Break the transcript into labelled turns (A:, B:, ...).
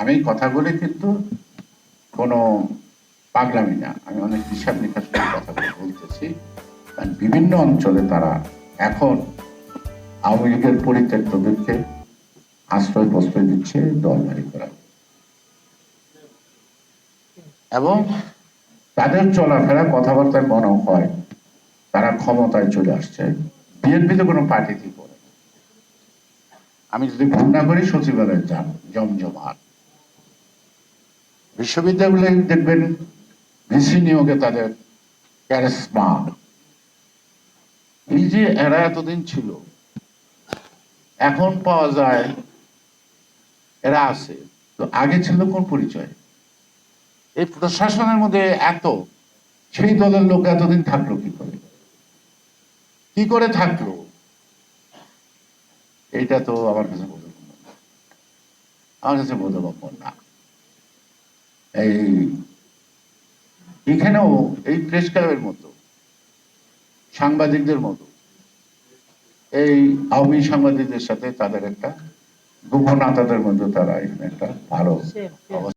A: আমি কথাগুলি কিন্তু কোনো পাগলামি না, আমি অনেক হিসাব নিকাশ করে কথাগুলো বলতেছি। কারণ বিভিন্ন অঞ্চলে তারা এখন আওয়ামী লীগের পরিত্যক্তদেরকে আশ্রয় প্রশ্রয় দিচ্ছে দলবাড়ি করা। এবং তাদের চলাফেরা, কথাবার্তা মনে হয়, তারা ক্ষমতায় চলে আসছে। বিএনপি তো কোনো পার্টিতেই করে আমি যদি ভুল না করি, সচিবালয়ে যান, জমজমাট। বিশ্ববিদ্যালয়ে দেখবেন ভিসি নিয়োগে তাদের ক্যারেসমা এই যে এরা এতদিন ছিল, এখন পাওয়া যায় এরা আছে। তো আগে ছিল কোন পরিচয়? এই প্রশাসনের মধ্যে এত, সেই দলের লোক এতদিন থাকল কি করে? কি করে থাকল? এইটা তো আমার কাছে বোধগম্য। আমার কাছে বোধগম্য না। এই এখানেও এই প্রেস ক্লাবের মতো সাংবাদিকদের মতো এই আওয়ামী সাংবাদিকদের সাথে তাদের একটা গোপনাতাদের মধ্যে তারা এখানে একটা ভালো অবস্থা।